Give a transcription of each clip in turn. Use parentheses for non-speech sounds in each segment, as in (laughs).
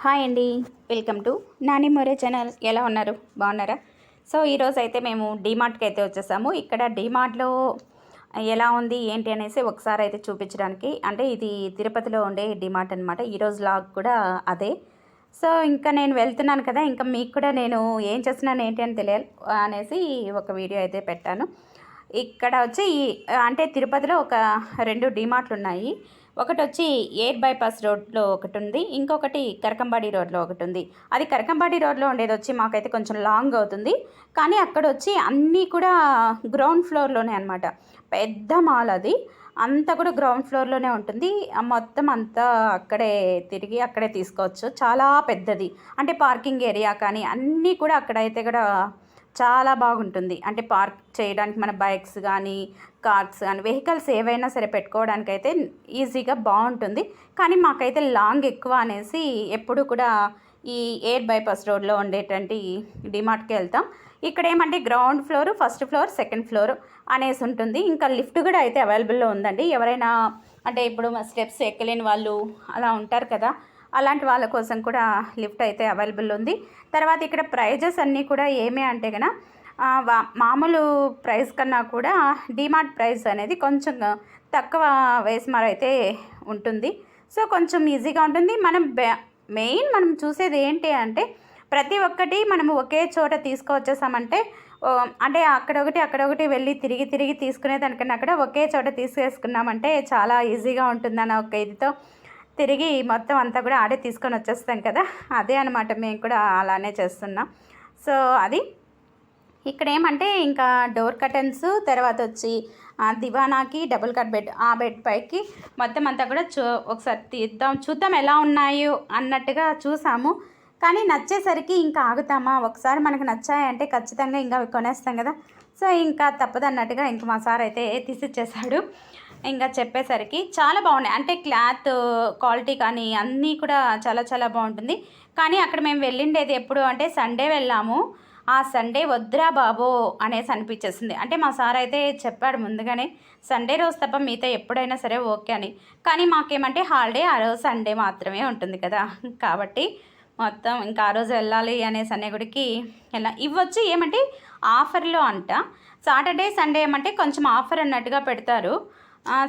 Hi అండి. Welcome to Nani More channel. ఎలా ఉన్నారు? బాగున్నారా? సో ఈరోజు అయితే మేము డీమార్ట్కి అయితే వచ్చేసాము. ఇక్కడ డీమార్ట్లో ఎలా ఉంది ఏంటి అనేసి ఒకసారి అయితే చూపించడానికి. అంటే ఇది తిరుపతిలో ఉండే డిమార్ట్ అనమాట ఈరోజు లాగ్ కూడా అదే. సో ఇంకా నేను వెళ్తున్నాను కదా ఇంకా మీకు కూడా నేను ఏం చేస్తున్నాను ఏంటి అని తెలియాలి అనేసి ఒక వీడియో అయితే పెట్టాను. ఇక్కడ వచ్చి ఈ- అంటే తిరుపతిలో ఒక రెండు డిమార్ట్లు ఉన్నాయి. ఒకటి వచ్చి ఎయిర్ బైపాస్ రోడ్లో ఒకటి ఉంది ఇంకొకటి కరకంబాడి రోడ్లో ఒకటి ఉంది అది కరకంబాడి రోడ్లో ఉండేది వచ్చి మాకైతే కొంచెం లాంగ్ అవుతుంది. కానీ అక్కడ వచ్చి అన్నీ కూడా గ్రౌండ్ ఫ్లోర్లోనే అనమాట పెద్ద మాల్ అది. అంతా కూడా గ్రౌండ్ ఫ్లోర్లోనే ఉంటుంది. మొత్తం అంతా అక్కడే తిరిగి అక్కడే తీసుకోవచ్చు. చాలా పెద్దది. అంటే పార్కింగ్ ఏరియా కానీ అన్నీ కూడా అక్కడైతే కూడా చాలా బాగుంటుంది. అంటే పార్క్ చేయడానికి మన బైక్స్ కానీ కార్స్ కానీ వెహికల్స్ ఏవైనా సరే పెట్టుకోవడానికి అయితే ఈజీగా బాగుంటుంది. కానీ మాకైతే లాంగ్ ఎక్కువ అనేసి ఎప్పుడు కూడా ఈ ఎయిర్ బైపాస్ రోడ్లో ఉండేటువంటి డిమార్ట్కి వెళ్తాం. ఇక్కడ ఏమంటే ground floor first floor second floor అనేసి ఉంటుంది. ఇంకా లిఫ్ట్ కూడా అయితే అవైలబుల్లో ఉందండి. ఎవరైనా అంటే ఇప్పుడు స్టెప్స్ ఎక్కలేని వాళ్ళు అలా ఉంటారు కదా. అలాంటి వాళ్ళ కోసం కూడా లిఫ్ట్ అయితే అవైలబుల్ ఉంది. తర్వాత ఇక్కడ ప్రైజెస్ అన్నీ కూడా ఏమే అంటే కనుక మామూలు ప్రైస్ కన్నా కూడా డిమార్ట్ ప్రైస్ అనేది కొంచెం తక్కువ వేసుమారు అయితే ఉంటుంది. సో కొంచెం ఈజీగా ఉంటుంది. మనం మెయిన్ మనం చూసేది ఏంటి అంటే ప్రతి ఒక్కటి మనం ఒకే చోట తీసుకువచ్చేసామంటే అంటే అక్కడ ఒకటి అక్కడ ఒకటి వెళ్ళి తిరిగి తిరిగి తీసుకునే దానికన్నా అక్కడ ఒకే చోట తీసుకేసుకున్నామంటే చాలా ఈజీగా ఉంటుందన్న ఒక ఇదితో. తిరిగి మొత్తం అంతా కూడా ఆడే తీసుకొని వచ్చేస్తాం కదా? అదే అనమాట మేము కూడా అలానే చేస్తున్నాం. సో అది. ఇక్కడ ఏమంటే ఇంకా డోర్ కర్టన్స్ తర్వాత వచ్చి దివానాకి డబుల్ కట్ బెడ్ ఆ బెడ్ పైకి మొత్తం అంతా కూడా చూ ఒకసారి తీద్దాం. చూద్దాం ఎలా ఉన్నాయో అన్నట్టుగా చూసాము. కానీ నచ్చేసరికి ఇంకా ఆగుతామా? ఒకసారి మనకు నచ్చాయంటే ఖచ్చితంగా ఇంకా కొనేస్తాం కదా? సో ఇంకా తప్పదన్నట్టుగా ఇంకా మా సార్ అయితే తీసిచ్చేసాడు ఇంకా చెప్పేసరికి చాలా బాగున్నాయి. అంటే క్లాత్ క్వాలిటీ కానీ అన్నీ కూడా చాలా చాలా బాగుంటుంది. కానీ అక్కడ మేము వెళ్ళిండేది ఎప్పుడు అంటే సండే వెళ్ళాము. ఆ సండే వద్దురా బాబో అనేసి అనిపించేసింది. అంటే మా సార్ అయితే చెప్పాడు ముందుగానే సండే రోజు తప్ప మిగతా ఎప్పుడైనా సరే ఓకే అని. కానీ మాకేమంటే హాలిడే ఆ రోజు సండే మాత్రమే ఉంటుంది కదా. కాబట్టి మొత్తం ఇంకా ఆ రోజు వెళ్ళాలి అనేసి అనే గుడికి వెళ్ళా. ఇవ్వచ్చు ఏమంటే ఆఫర్లో అంట. సాటర్డే సండే ఏమంటే కొంచెం ఆఫర్ అన్నట్టుగా పెడతారు.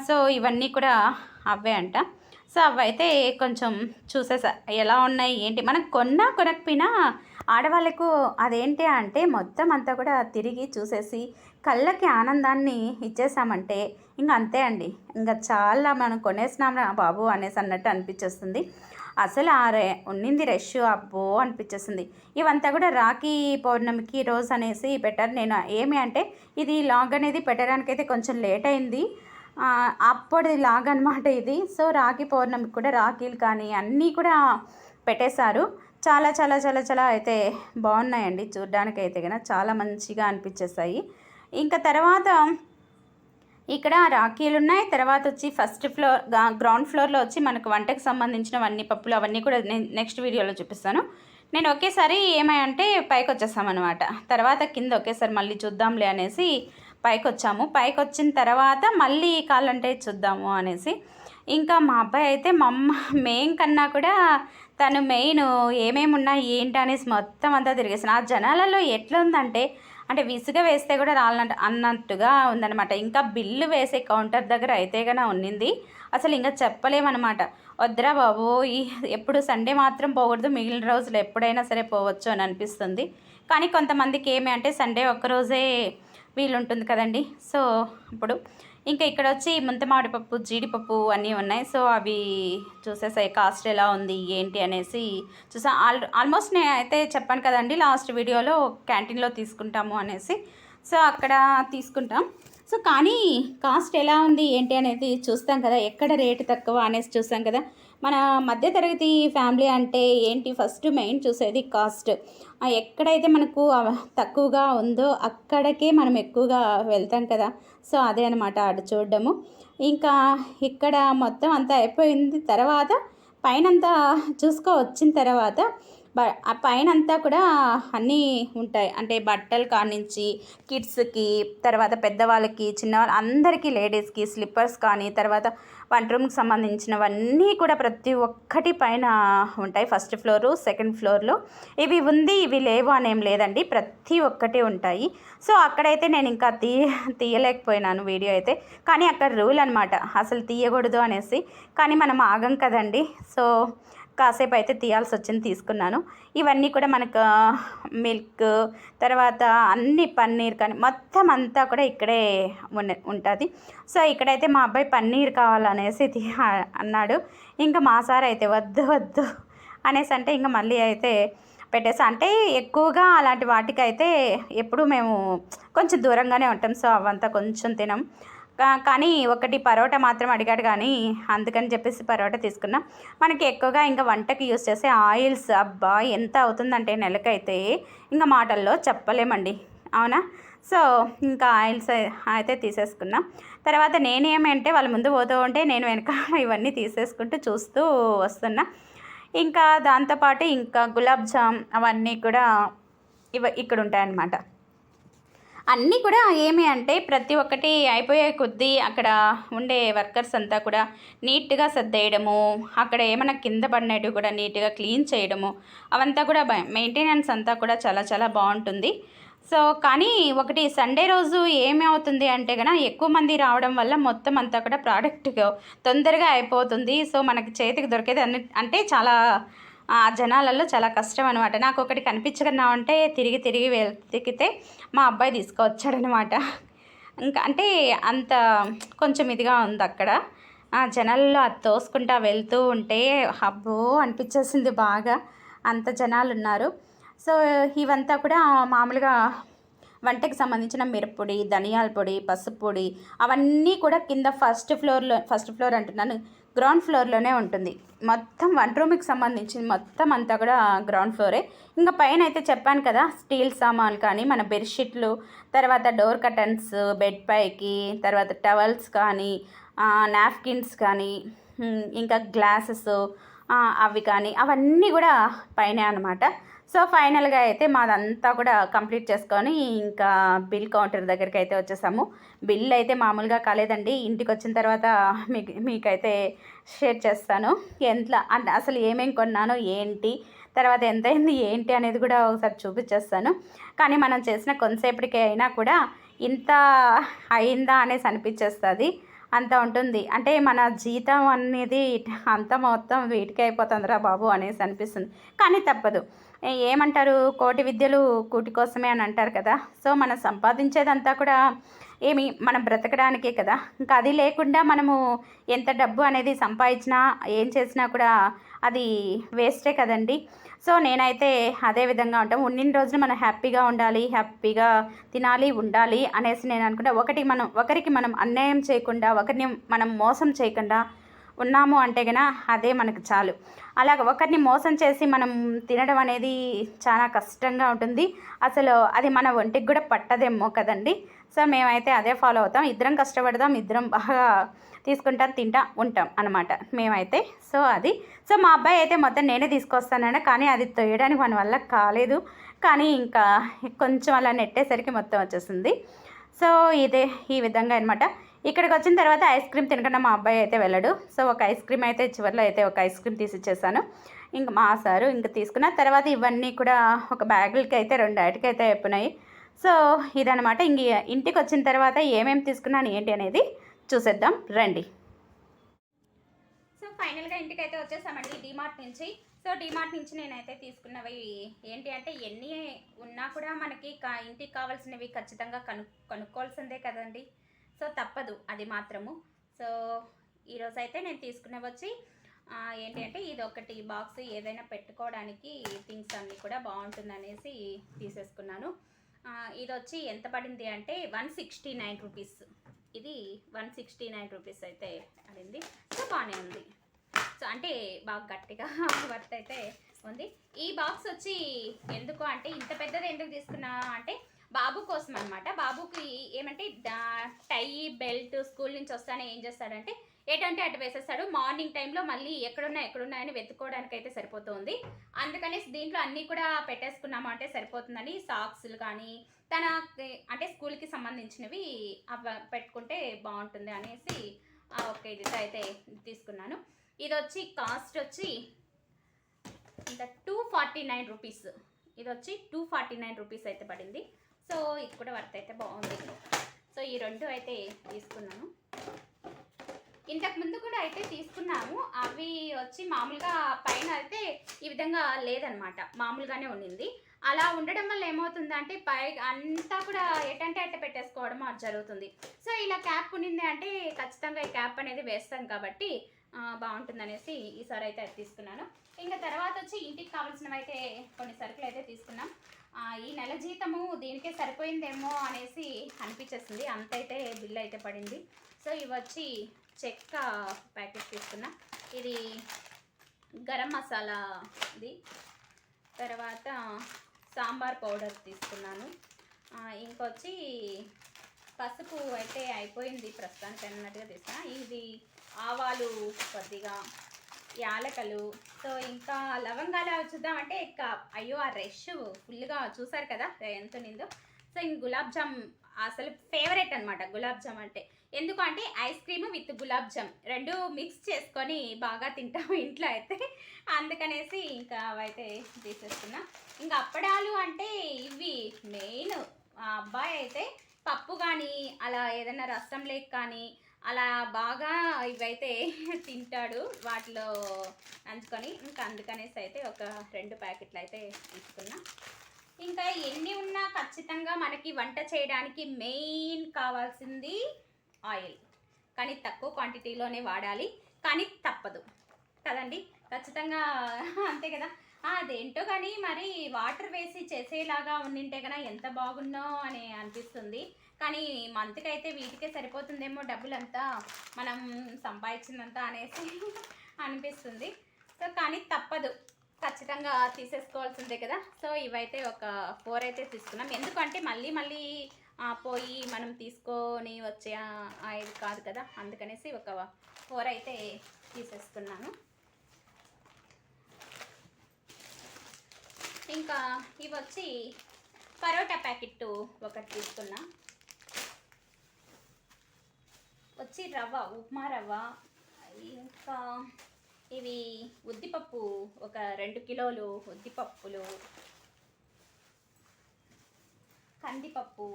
సో ఇవన్నీ కూడా అవే అంట. సో అవైతే కొంచెం చూసేసా ఎలా ఉన్నాయి ఏంటి? మనం కొన్నా కొనకపోయినా ఆడవాళ్ళకు అదేంటి అంటే మొత్తం అంతా కూడా తిరిగి చూసేసి కళ్ళకి ఆనందాన్ని ఇచ్చేసామంటే ఇంక అంతే అండి. ఇంకా చాలా మనం కొనేసినాంరా బాబు అనేసి అన్నట్టు అనిపించేస్తుంది. అసలు ఆ రే ఉన్నింది రష్ అబ్బో అనిపించేస్తుంది. ఇవంతా కూడా రాఖీ పౌర్ణమికి రోజు అనేసి పెట్టారు. నేను ఏమి అంటే ఇది లాగ్ అనేది పెట్టడానికి అయితే కొంచెం లేట్ అయింది. అప్పటి లాగ్ ఇది. సో రాఖీ పౌర్ణమికి కూడా రాఖీలు కానీ అన్నీ కూడా పెట్టేశారు. చాలా చాలా చాలా చాలా అయితే బాగున్నాయండి. చూడ్డానికి అయితే కనుక చాలా మంచిగా అనిపించేసాయి ఇంకా తర్వాత ఇక్కడ రాఖీలు ఉన్నాయి తర్వాత వచ్చి ఫస్ట్ ఫ్లోర్ గ్రౌండ్ ఫ్లోర్లో వచ్చి మనకు వంటకు సంబంధించినవన్నీ పప్పులు అవన్నీ కూడా నేను నెక్స్ట్ వీడియోలో చూపిస్తాను. నేను ఒకేసారి ఏమాయంటే పైకి వచ్చేసామన్నమాట తర్వాత కింద ఒకేసారి మళ్ళీ చూద్దాంలే అనేసి పైకి వచ్చాము పైకి వచ్చిన తర్వాత మళ్ళీ కావాలంటే చూద్దాము అనేసి. ఇంకా మా అబ్బాయి అయితే మా అమ్మ మెయిన్ కన్నా కూడా తను మెయిన్ ఏమేమి ఉన్నాయి ఏంటి అనేసి మొత్తం అంతా తిరిగేసాను ఆ జనాలలో ఎట్లా ఉందంటే అంటే విసుగ వేస్తే కూడా రాలన్నట్టు అన్నట్టుగా ఉందన్నమాట. ఇంకా బిల్లు వేసే కౌంటర్ దగ్గర అయితే కన్నా ఉన్నింది. అసలు ఇంకా చెప్పలేమన్నమాట. వద్దురా బాబు ఈ ఎప్పుడు సండే మాత్రం పోకూడదు మిగిలిన రోజులు ఎప్పుడైనా సరే పోవచ్చు అని అనిపిస్తుంది. కానీ కొంతమందికి ఏమి అంటే సండే ఒక్కరోజే వీలు ఉంటుంది కదండి. సో ఇప్పుడు ఇంకా ఇక్కడ వచ్చి ముంత మామిడిపప్పు జీడిపప్పు అన్నీ ఉన్నాయి. సో అవి చూసేసాయి కాస్ట్ ఎలా ఉంది ఏంటి అనేసి చూసా. ఆల్ ఆల్మోస్ట్ నేను అయితే చెప్పాను కదండి లాస్ట్ వీడియోలో క్యాంటీన్లో తీసుకుంటాము అనేసి. సో అక్కడ తీసుకుంటాం. సో కానీ కాస్ట్ ఎలా ఉంది ఏంటి అనేది చూస్తాం కదా. ఎక్కడ రేటు తక్కువ అనేసి చూస్తాం కదా. మన మధ్యతరగతి ఫ్యామిలీ అంటే ఏంటి? ఫస్ట్ మెయిన్ చూసేది కాస్ట్. ఎక్కడైతే మనకు తక్కువగా ఉందో అక్కడికే మనం ఎక్కువగా వెళ్తాం కదా. సో అదే అనమాట అటు చూడడము. ఇంకా ఇక్కడ మొత్తం అంతా అయిపోయింది తర్వాత పైనంతా చూసుకో వచ్చిన తర్వాత బ ఆ పైన అంతా కూడా అన్నీ ఉంటాయి. అంటే బట్టలు కానించి కిడ్స్కి తర్వాత పెద్దవాళ్ళకి చిన్నవాళ్ళ అందరికీ లేడీస్కి స్లిప్పర్స్ కానీ తర్వాత వన్ రూమ్కి సంబంధించినవన్నీ కూడా ప్రతి ఒక్కటి పైన ఉంటాయి. ఫస్ట్ ఫ్లోరు సెకండ్ ఫ్లోర్లో. ఇవి ఉంది ఇవి లేవు అనేం లేదండి. ప్రతి ఒక్కటి ఉంటాయి. సో అక్కడైతే నేను ఇంకా తీ తీయలేకపోయినాను వీడియో అయితే. కానీ అక్కడ రూల్ అనమాట అసలు తీయకూడదు అనేసి. కానీ మనం ఆగం కదండి. సో కాసేపు అయితే తీయాల్సి వచ్చింది తీసుకున్నాను. ఇవన్నీ కూడా మనకు మిల్క్ తర్వాత అన్ని పన్నీర్ కానీ మొత్తం అంతా కూడా ఇక్కడే ఉన్న ఉంటుంది. సో ఇక్కడైతే మా అబ్బాయి పన్నీర్ కావాలనేసి అన్నాడు. ఇంకా మా సార్ అయితే వద్దు వద్దు అనేసి అంటే ఇంకా మళ్ళీ అయితే పెట్టేసి. అంటే ఎక్కువగా అలాంటి వాటికైతే ఎప్పుడు మేము కొంచెం దూరంగానే ఉంటాం. సో అవంతా కొంచెం తినం. కానీ ఒకటి పరోటా మాత్రం అడిగాడు కానీ అందుకని చెప్పేసి పరోటా తీసుకున్నాం. మనకి ఎక్కువగా ఇంకా వంటకి యూస్ చేసే ఆయిల్స్ అబ్బా ఎంత అవుతుందంటే నెలకైతే ఇంకా మాటల్లో చెప్పలేమండి. అవునా? సో ఇంకా ఆయిల్స్ అయితే తీసేసుకున్నాం. తర్వాత నేనేమంటే వాళ్ళ ముందు పోతూ ఉంటే నేను వెనక ఇవన్నీ తీసేసుకుంటూ చూస్తూ వస్తున్నా. ఇంకా దాంతోపాటు ఇంకా గులాబ్ జామ్ అవన్నీ కూడా ఇవ ఇక్కడ ఉంటాయన్నమాట. అన్నీ కూడా ఏమి అంటే ప్రతి ఒక్కటి అయిపోయే కొద్దీ అక్కడ ఉండే వర్కర్స్ అంతా కూడా నీట్గా సర్దేయడము అక్కడ ఏమైనా కింద పడినట్టు కూడా నీట్గా క్లీన్ చేయడము అవంతా కూడా మెయింటెనెన్స్ అంతా కూడా చాలా చాలా బాగుంటుంది. సో కానీ ఒకటి సండే రోజు ఏమి అవుతుంది అంటే కనుక ఎక్కువ మంది రావడం వల్ల మొత్తం అంతా కూడా ప్రోడక్ట్ తొందరగా అయిపోతుంది. సో మనకి చేతికి దొరికేది అన్ని అంటే చాలా ఆ జనాలలో చాలా కష్టం అనమాట నాకు ఒకటి కనిపించకన్నా ఉంటే తిరిగి తిరిగి వెతికితే మా అబ్బాయి తీసుకొచ్చాడనమాట ఇంకా అంటే అంత కొంచెం ఇదిగా ఉంది అక్కడ. ఆ జనాల్లో అది తోసుకుంటా వెళ్తూ ఉంటే అబ్బో అనిపించేసింది బాగా. అంత జనాలు ఉన్నారు సో ఇవంతా కూడా మామూలుగా వంటకి సంబంధించిన మిరప్పొడి ధనియాల పొడి పసుపు పొడి అవన్నీ కూడా కింద ఫస్ట్ ఫ్లోర్లో ఫస్ట్ ఫ్లోర్ అంటున్నాను. గ్రౌండ్ ఫ్లోర్లోనే ఉంటుంది. మొత్తం వన్ రూమ్కి సంబంధించింది మొత్తం అంతా కూడా గ్రౌండ్ ఫ్లోరే. ఇంకా పైన అయితే చెప్పాను కదా స్టీల్ సామాన్లు కానీ మన బెడ్షీట్లు తర్వాత డోర్ కర్టన్స్ బెడ్ పైకి తర్వాత టవల్స్ కానీ నాప్కిన్స్ కానీ ఇంకా గ్లాసెస్ అవి కానీ అవన్నీ కూడా పైన అనమాట సో ఫైనల్గా అయితే మాదంతా కూడా కంప్లీట్ చేసుకొని ఇంకా బిల్ కౌంటర్ దగ్గరికి అయితే వచ్చేసాము. బిల్ అయితే మామూలుగా కాలేదండి. ఇంటికి వచ్చిన తర్వాత మీకు మీకైతే షేర్ చేస్తాను. ఎంత అంటే అసలు ఏమేం కొన్నాను ఏంటి తర్వాత ఎంత అయింది ఏంటి అనేది కూడా ఒకసారి చూపించేస్తాను. కానీ మనం చేసిన కొంతసేపటికి అయినా కూడా ఇంత అయిందా అనేసి అనిపించేస్తుంది. అంత ఉంటుంది. అంటే మన జీతం అనేది అంత మొత్తం వీటికి అయిపోతుందిరా బాబు అనేసి అనిపిస్తుంది. కానీ తప్పదు. ఏమంటారు? కోటి విద్యలు కూటి కోసమే అని అంటారు కదా. సో మనం సంపాదించేదంతా కూడా ఏమి మనం బ్రతకడానికే కదా. ఇంకా అది లేకుండా మనము ఎంత డబ్బు అనేది సంపాదించినా ఏం చేసినా కూడా అది వేస్టే కదండి. సో నేనైతే అదే విధంగా ఉంటాం. ఉన్నిన్ని రోజున మనం హ్యాపీగా ఉండాలి హ్యాపీగా తినాలి ఉండాలి అనేసి నేను అనుకుంటా. ఒకటి మనం ఒకరికి మనం అన్యాయం చేయకుండా ఒకరిని మనం మోసం చేయకుండా ఉన్నాము అంటే గన అదే మనకు చాలు. అలాగ ఒకరిని మోసం చేసి మనం తినడం అనేది చాలా కష్టంగా ఉంటుంది. అసలు అది మన ఒంటికి కూడా పట్టదేమో కదండి. సో మేమైతే అదే ఫాలో అవుతాం. ఇద్దరం కష్టపడదాం ఇద్దరం బాగా తీసుకుంటాం తింటా ఉంటాం అనమాట మేమైతే. సో అది. సో మా అబ్బాయి అయితే మొత్తం నేనే తీసుకొస్తానండి కానీ అది తొయ్యడానికి మన వల్ల కాలేదు. కానీ ఇంకా కొంచెం అలా నెట్టేసరికి మొత్తం వచ్చేసింది. సో ఇదే ఈ విధంగా అనమాట ఇక్కడికి వచ్చిన తర్వాత ఐస్ క్రీమ్ తినకుండా మా అబ్బాయి అయితే వెళ్ళడు. సో ఒక ఐస్ క్రీమ్ అయితే చివరిలో అయితే ఒక ఐస్ క్రీమ్ తీసిచ్చేసాను. ఇంక ఇంకా మా సారు ఇంకా తీసుకున్న తర్వాత ఇవన్నీ కూడా ఒక బ్యాగులకి అయితే రెండు ఐటికి అయితే అయిపోయినాయి. సో ఇదనమాట ఇంక ఇంటికి వచ్చిన తర్వాత ఏమేమి తీసుకున్నాను ఏంటి అనేది చూసేద్దాం. రండి. సో ఫైనల్గా ఇంటికి అయితే వచ్చేసామండి డిమార్ట్ నుంచి. సో డిమార్ట్ నుంచి నేనైతే తీసుకున్నవి ఏంటి అంటే ఎన్ని ఉన్నా కూడా మనకి కా ఇంటికి కావాల్సినవి ఖచ్చితంగా కను కొనుక్కోవాల్సిందే కదండి. సో తప్పదు అది మాత్రము. సో ఈరోజు అయితే నేను తీసుకున్నవి వచ్చి ఏంటి అంటే ఇది ఒకటి బాక్స్ ఏదైనా పెట్టుకోవడానికి థింగ్స్ అన్నీ కూడా బాగుంటుంది అనేసి తీసేసుకున్నాను. ఇది వచ్చి ఎంత పడింది అంటే వన్ సిక్స్టీ నైన్ రూపీస్. ఇది వన్ సిక్స్టీ నైన్ రూపీస్ అయితే పడింది. సో బాగానే ఉంది. సో అంటే బాగా గట్టిగా (laughs) వర్త్ అయితే ఉంది. ఈ బాక్స్ వచ్చి ఎందుకు అంటే ఇంత పెద్దది ఎందుకు తీసుకున్నా అంటే బాబు కోసం అనమాట బాబుకి ఏమంటే టై బెల్ట్ స్కూల్ నుంచి వస్తానే ఏం చేస్తాడంటే ఏటంటే అటు వేసేస్తాడు. మార్నింగ్ టైంలో మళ్ళీ ఎక్కడున్నా ఎక్కడున్నాయని వెతుక్కోవడానికి అయితే సరిపోతుంది. అందుకనేసి దీంట్లో అన్నీ కూడా పెట్టేసుకున్నాము అంటే సరిపోతుందని సాక్స్లు కానీ తన అంటే స్కూల్కి సంబంధించినవి పెట్టుకుంటే బాగుంటుంది అనేసి ఓకే ఇది అయితే తీసుకున్నాను. ఇది వచ్చి కాస్ట్ వచ్చి టూ ఫార్టీ నైన్ రూపీస్. ఇది వచ్చి టూ ఫార్టీ నైన్ రూపీస్ అయితే పడింది. సో ఇది కూడా వర్త్ అయితే బాగుంది. సో ఈ రెండు అయితే తీసుకున్నాను ఇంతకు ముందు కూడా అయితే తీసుకున్నాము. అవి వచ్చి మామూలుగా పైన అయితే ఈ విధంగా లేదనమాట. మామూలుగానే ఉండింది అలా ఉండడం వల్ల ఏమవుతుందంటే పై అంతా కూడా ఎటంటే అట్ట పెట్టేసుకోవడం అది జరుగుతుంది. సో ఇలా క్యాప్ ఉండింది అంటే ఖచ్చితంగా ఈ క్యాప్ అనేది వేస్తాం కాబట్టి బాగుంటుందనేసి ఈసారి అయితే అది తీసుకున్నాను. ఇంకా తర్వాత వచ్చి ఇంటికి కావాల్సినవి అయితే కొన్ని సరుకులు అయితే తీసుకున్నాం. ఈ నెల జీతము దీనికే సరిపోయిందేమో అనేసి అనిపించేసింది. అంతైతే బిల్ అయితే పడింది. సో ఇవి వచ్చి చెక్క ప్యాకెట్ తీసుకున్నా. ఇది గరం మసాలా ఇది తర్వాత సాంబార్ పౌడర్ తీసుకున్నాను. ఇంకొచ్చి పసుపు అయితే అయిపోయింది ప్రస్తుతానికి అన్నట్టుగా తీసుకున్నా. ఇది ఆవాలు కొద్దిగా యాలకలు. సో ఇంకా లవంగాలు అవి చూద్దామంటే ఇక అయ్యో ఆ రష్ ఫుల్గా చూసారు కదా ఎంత నిందో సో ఇంక గులాబ్ జామ్ అసలు ఫేవరెట్ అనమాట గులాబ్ జామ్ అంటే. ఎందుకు అంటే ice cream with gulab jam రెండు మిక్స్ చేసుకొని బాగా తింటాము ఇంట్లో అయితే. అందుకనేసి ఇంకా అవైతే తీసేస్తున్నా. ఇంకా అప్పడాలు అంటే ఇవి మెయిన్. ఆ అబ్బాయి అయితే పప్పు కానీ అలా ఏదైనా రసం లేక కానీ అలా బాగా ఇవైతే (laughs) తింటాడు వాటిలో నంచుకొని. ఇంకా అందుకనేసి అయితే ఒక రెండు ప్యాకెట్లు అయితే తీసుకున్నా. ఇంకా ఎన్ని ఉన్నా ఖచ్చితంగా మనకి వంట చేయడానికి మెయిన్ కావాల్సింది ఆయిల్. కానీ తక్కువ క్వాంటిటీలోనే వాడాలి. కానీ తప్పదు. కదండి? ఖచ్చితంగా (laughs) అంతే కదా? అదేంటో కానీ మరి వాటర్ వేసి చేసేలాగా ఉండింటే కదా ఎంత బాగున్నో అని అనిపిస్తుంది. కానీ మంత్కి అయితే వీటికే సరిపోతుందేమో డబ్బులంతా మనం సంపాదించిందంతా అనేసి (laughs) అనిపిస్తుంది. సో కానీ తప్పదు. ఖచ్చితంగా తీసేసుకోవాల్సిందే కదా. సో ఇవైతే ఒక ఫోర్ అయితే తీసుకున్నాం. ఎందుకంటే మళ్ళీ మళ్ళీ ఆ, పోయి మనం తీసుకొని వచ్చే ఇది కాదు కదా. అందుకనేసి ఒక ఫోర్ అయితే తీసేసుకున్నాను. ఇంకా ఇవి వచ్చి పరోటా ప్యాకెట్ ఒకటి తీసుకున్నా. వచ్చి రవ్వ ఉప్మా రవ్వ ఇంకా ఇవి ఉద్దిపప్పు ఒక రెండు కిలోలు ఉద్దిపప్పులు కందిపప్పు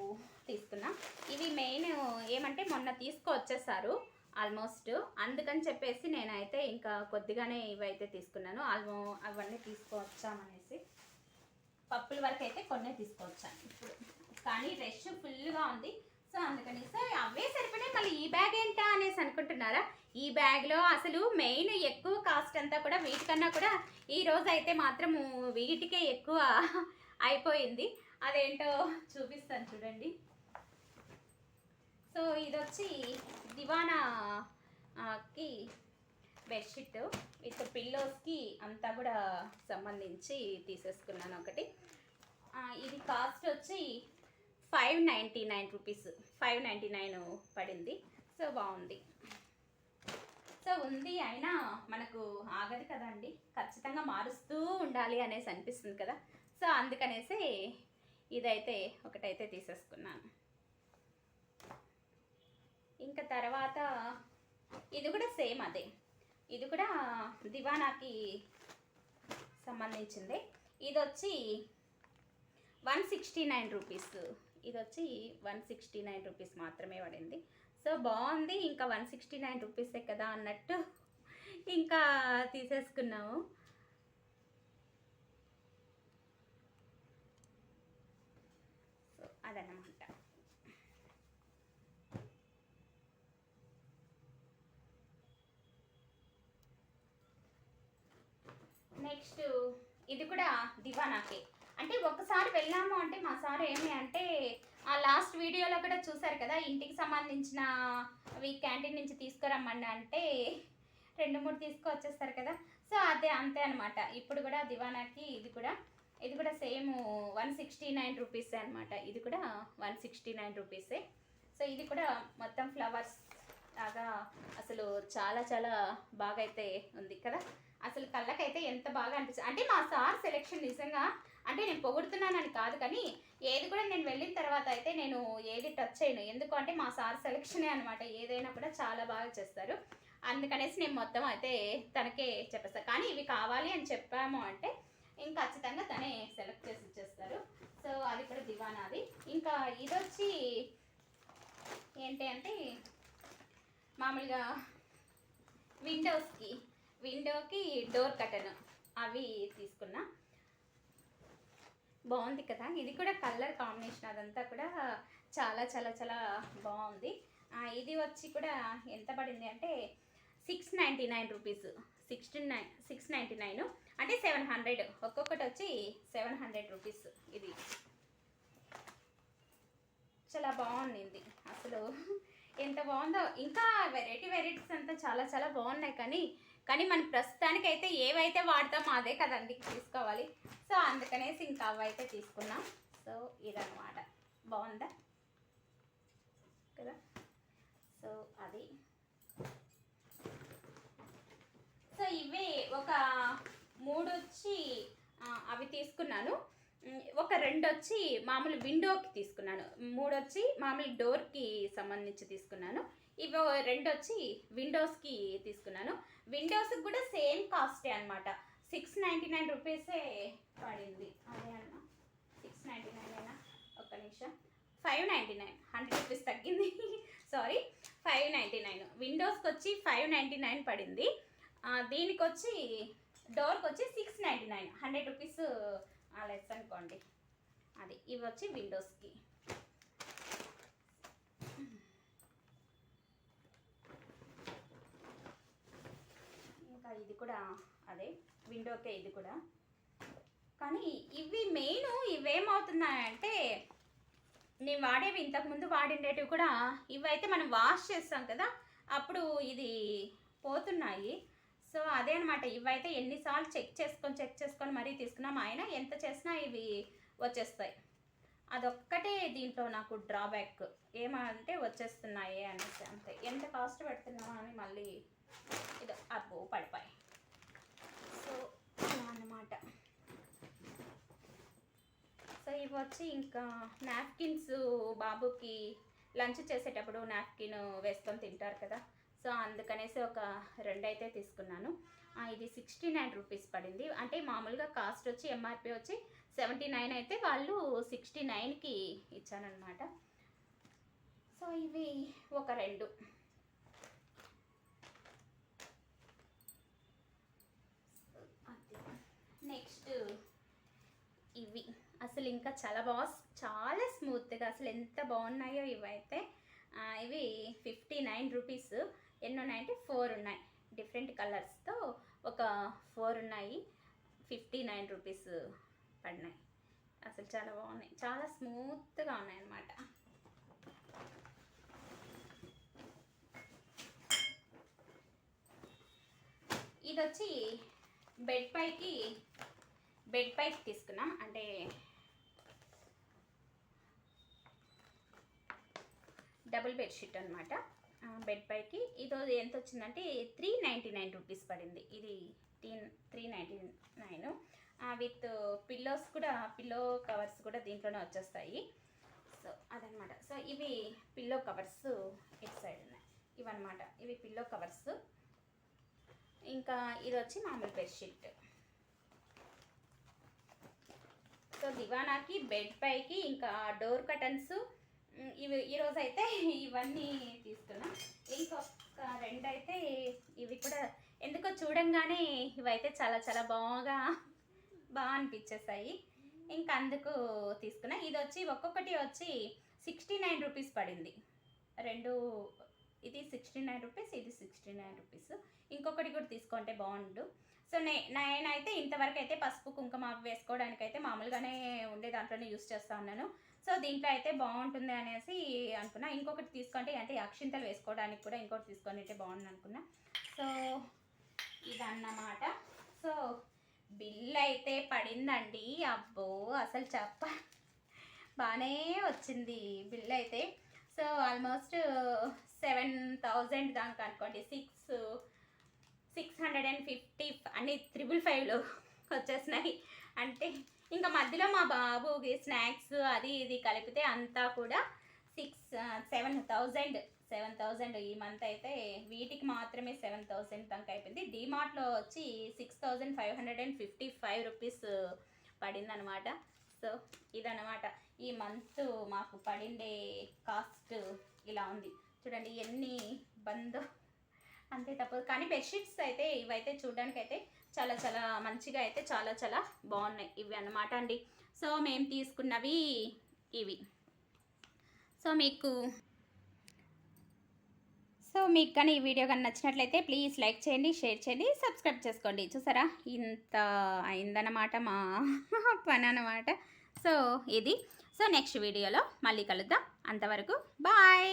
తీసుకున్నా. ఇవి మెయిన్ ఏమంటే మొన్న తీసుకొచ్చేసారు ఆల్మోస్ట్. అందుకని చెప్పేసి నేనైతే ఇంకా కొద్దిగానే ఇవైతే తీసుకున్నాను. ఆల్మో అవన్నీ తీసుకొచ్చామనేసి పప్పుల వరకు అయితే కొన్నే తీసుకొచ్చాను ఇప్పుడు కానీ రష్ ఫుల్గా ఉంది. సో అందుకని సో అవే సరిపడే మళ్ళీ ఈ బ్యాగ్ ఏంటా అనేసి అనుకుంటున్నారా? ఈ బ్యాగ్లో అసలు మెయిన్ ఎక్కువ కాస్ట్ అంతా కూడా వీటికన్నా కూడా ఈ రోజు అయితే మాత్రము వీటికే ఎక్కువ అయిపోయింది. అదేంటో చూపిస్తాను చూడండి. సో ఇది వచ్చి దివానాకి బెడ్షీట్. విత్ పిల్లోస్కి అంతా కూడా సంబంధించి తీసేసుకున్నాను ఒకటి. ఇది కాస్ట్ వచ్చి five ninety nine rupees. Five ninety nine పడింది. సో బాగుంది. సో ఉంది అయినా మనకు ఆగదు కదండి. ఖచ్చితంగా మారుస్తూ ఉండాలి అనేసి అనిపిస్తుంది కదా. సో అందుకనేసి ఇదైతే ఒకటైతే తీసేసుకున్నాను. ఇంకా తర్వాత ఇది కూడా సేమ్ అదే. ఇది కూడా దివానాకి సంబంధించింది. ఇది వచ్చి వన్ సిక్స్టీ నైన్ రూపీస్. ఇది వచ్చి వన్ సిక్స్టీ నైన్ రూపీస్ మాత్రమే పడింది. సో బాగుంది ఇంకా వన్ సిక్స్టీ నైన్ రూపీసే కదా అన్నట్టు ఇంకా తీసేసుకున్నాము. సో అదనమాట నెక్స్ట్ ఇది కూడా దివానాకే అంటే ఒకసారి వెళ్ళాము అంటే మా సార్ ఏమి అంటే ఆ లాస్ట్ వీడియోలో కూడా చూసారు కదా ఇంటికి సంబంధించిన అవి క్యాంటీన్ నుంచి తీసుకురమ్మని అంటే రెండు మూడు తీసుకొచ్చేస్తారు కదా. సో అదే అంతే అనమాట ఇప్పుడు కూడా దివానాకి ఇది కూడా ఇది కూడా సేమ్ వన్ సిక్స్టీ నైన్ రూపీసే అనమాట ఇది కూడా వన్ సిక్స్టీ నైన్ రూపీసే సో ఇది కూడా మొత్తం ఫ్లవర్స్ లాగా అసలు చాలా చాలా బాగా అయితే ఉంది కదా. అసలు కళ్ళకైతే ఎంత బాగా అనిపిస్తుంది అంటే మా సార్ సెలెక్షన్ నిజంగా అంటే నేను పొగుడుతున్నానని కాదు కానీ ఏది కూడా నేను వెళ్ళిన తర్వాత అయితే నేను ఏది టచ్ చేయను. ఎందుకు అంటే మా సార్ సెలెక్షనే అనమాట ఏదైనా కూడా చాలా బాగా చేస్తారు. అందుకనేసి నేను మొత్తం అయితే తనకే చెప్పేస్తాను కానీ ఇవి కావాలి అని చెప్పాము అంటే ఇంకా ఖచ్చితంగా తనే సెలెక్ట్ చేసి ఇచ్చేస్తారు. సో అది కూడా దివానాది. ఇంకా ఇది వచ్చి ఏంటి అంటే మామూలుగా విండోస్కి విండోకి డోర్ కటన్ అవి తీసుకున్నా. బాగుంది కదా. ఇది కూడా కలర్ కాంబినేషన్ అదంతా కూడా చాలా చాలా చాలా బాగుంది. ఇది వచ్చి కూడా ఎంత పడింది అంటే six ninety nine rupees. Sixteen nine six ninety nine. అంటే సెవెన్ హండ్రెడ్. ఒక్కొక్కటి వచ్చి సెవెన్ హండ్రెడ్ రూపీస్ ఇది. చాలా బాగుంది అసలు ఎంత బాగుందో. ఇంకా వెరైటీ వెరైటీస్ అంతా చాలా చాలా బాగున్నాయి కానీ కానీ మనం ప్రస్తుతానికి అయితే ఏవైతే వాడతామో అదే కదండి తీసుకోవాలి. సో అందుకనేసి ఇంకా అవైతే తీసుకున్నాం. సో ఇదనమాట బాగుందా? కదా? సో అది. సో ఇవే ఒక మూడు వచ్చి అవి తీసుకున్నాను. ఒక రెండు వచ్చి మామూలు విండోకి తీసుకున్నాను. మూడు వచ్చి మామూలు డోర్కి సంబంధించి తీసుకున్నాను. ఇవి రెండు వచ్చి విండోస్కి తీసుకున్నాను. విండోస్కి కూడా సేమ్ కాస్టే అనమాట సిక్స్ నైంటీ నైన్ రూపీసే పడింది. అదే అన్న. సిక్స్ నైంటీ నైన్ అయినా ఒక్క నిమిషం. Five ninety nine hundred rupees తగ్గింది. సారీ ఫైవ్ నైంటీ నైన్ విండోస్కి వచ్చి ఫైవ్ నైంటీ నైన్ పడింది దీనికి వచ్చి డోర్కి వచ్చి six ninety nine hundred rupees less అనుకోండి. అది ఇవి వచ్చి విండోస్కి. ఇంకా ఇది కూడా అదే విండోకే ఇది కూడా. కానీ ఇవి మెయిన్ ఇవేమవుతున్నాయంటే నేను వాడేవి ఇంతకుముందు వాడిండేటివి కూడా ఇవైతే మనం వాష్ చేస్తాం కదా అప్పుడు ఇది పోతున్నాయి. సో అదే అనమాట ఇవైతే ఎన్నిసార్లు చెక్ చేసుకొని చెక్ చేసుకొని మరీ తీసుకున్నాం. ఆయన ఎంత చేసినా ఇవి వచ్చేస్తాయి. అదొక్కటే దీంట్లో నాకు డ్రాబ్యాక్. ఏమంటే వచ్చేస్తున్నాయి అనేసి అంతే. ఎంత కాస్ట్ పెడుతున్నామా అని మళ్ళీ ఇది అప్పు పడిపోయి సో ఇలా అన్నమాట. సో ఇవి వచ్చి ఇంకా నాప్కిన్స్ బాబుకి లంచ్ చేసేటప్పుడు నాప్కిన్ వేసుకొని తింటారు కదా. సో అందుకనేసి ఒక రెండు అయితే తీసుకున్నాను ఇది సిక్స్టీ నైన్ రూపీస్ పడింది. అంటే మామూలుగా కాస్ట్ వచ్చి ఎంఆర్పి వచ్చి సెవెంటీ నైన్ అయితే వాళ్ళు సిక్స్టీ నైన్కి ఇచ్చానమాట సో ఇవి ఒక రెండు. నెక్స్ట్ ఇవి. అసలు ఇంకా చాలా బాగా చాలా స్మూత్గా అసలు ఎంత బాగున్నాయో ఇవైతే. అయితే ఇవి ఫిఫ్టీ నైన్ రూపీస్. ఎన్ని ఉన్నాయంటే ఫోర్ ఉన్నాయి. డిఫరెంట్ కలర్స్తో ఒక ఫోర్ ఉన్నాయి. ఫిఫ్టీ నైన్ రూపీస్ పడినాయి. అసలు చాలా బాగున్నాయి. చాలా స్మూత్గా ఉన్నాయి అన్నమాట ఇది వచ్చి బెడ్ పైకి బెడ్ పైకి తీసుకున్నాం. అంటే డబుల్ బెడ్షీట్ అనమాట బెడ్ పైకి. ఇది ఎంత వచ్చిందంటే త్రీ నైంటీ నైన్ రూపీస్ పడింది. ఇది teen three ninety nine with pillows కూడా పిల్లో కవర్స్ కూడా దీంట్లోనే వచ్చేస్తాయి. సో అదనమాట. సో ఇవి పిల్లో కవర్స్ ఇటు సైడ్ ఉన్నాయి. ఇవన్నమాట. ఇవి పిల్లో కవర్స్ ఇంకా ఇది వచ్చి మామూలు బెడ్షీట్ సో దివానాకి బెడ్ పైకి ఇంకా డోర్ కటన్స్ ఇవి ఈరోజు అయితే (laughs) ఇవన్నీ తీసుకున్నాం. ఇంకొక రెండు అయితే ఇవి కూడా ఎందుకో చూడంగానే ఇవైతే చాలా చాలా బాగా (laughs) బాగా అనిపించేసాయి. ఇంకా అందుకు తీసుకున్నా. ఇది వచ్చి ఒక్కొక్కటి వచ్చి సిక్స్టీ నైన్ రూపీస్ పడింది. రెండు ఇది సిక్స్టీ నైన్ రూపీస్ ఇది సిక్స్టీ నైన్ రూపీస్. ఇంకొకటి కూడా తీసుకుంటే బాగుండు. సో నే నేనైతే ఇంతవరకు అయితే పసుపు కుంకుమ అవి వేసుకోవడానికి అయితే మామూలుగానే ఉండే దాంట్లోనే యూస్ చేస్తా ఉన్నాను. సో దీంట్లో అయితే బాగుంటుంది అనేసి అనుకున్నా. ఇంకొకటి తీసుకుంటే అంటే అక్షింతలు వేసుకోవడానికి కూడా ఇంకొకటి తీసుకొని అయితే బాగుంది అనుకున్నా. సో ఇదన్నమాట. సో బిల్ అయితే పడిందండి. అబ్బో అసలు చెప్ప బాగానే వచ్చింది బిల్ అయితే. సో ఆల్మోస్ట్ సెవెన్ థౌజండ్ దానికి అనుకోండి. Six six hundred and fifty అన్ని త్రిబుల్ ఫైవ్లో వచ్చేసినాయి. అంటే ఇంకా మధ్యలో మా బాబుకి స్నాక్స్ అది ఇది కలిపితే అంతా కూడా six seven thousand seven thousand ఈ మంత్ అయితే వీటికి మాత్రమే సెవెన్ థౌజండ్ దాకా అయిపోయింది. డిమార్ట్లో వచ్చి six thousand five hundred and fifty five rupees పడిందనమాట so ఇదనమాట ఈ మంత్ మాకు పడిండే కాస్ట్ ఇలా ఉంది. చూడండి ఎన్ని బంద్ అంతే తప్పదు. కానీ బెడ్షీట్స్ అయితే ఇవైతే చూడడానికి అయితే చాలా చాలా మంచిగా అయితే చాలా చాలా బాగున్నాయి ఇవి అన్నమాట అండి. సో మేము తీసుకున్నవి ఇవి. సో మీకు సో మీకు కానీ ఈ వీడియో కానీ నచ్చినట్లయితే ప్లీజ్ లైక్ చేయండి షేర్ చేయండి సబ్స్క్రైబ్ చేసుకోండి. చూసారా? ఇంత అయిందన్నమాట మా (laughs) పని అన్నమాట. సో ఇది. సో నెక్స్ట్ వీడియోలో మళ్ళీ కలుద్దాం. అంతవరకు బాయ్!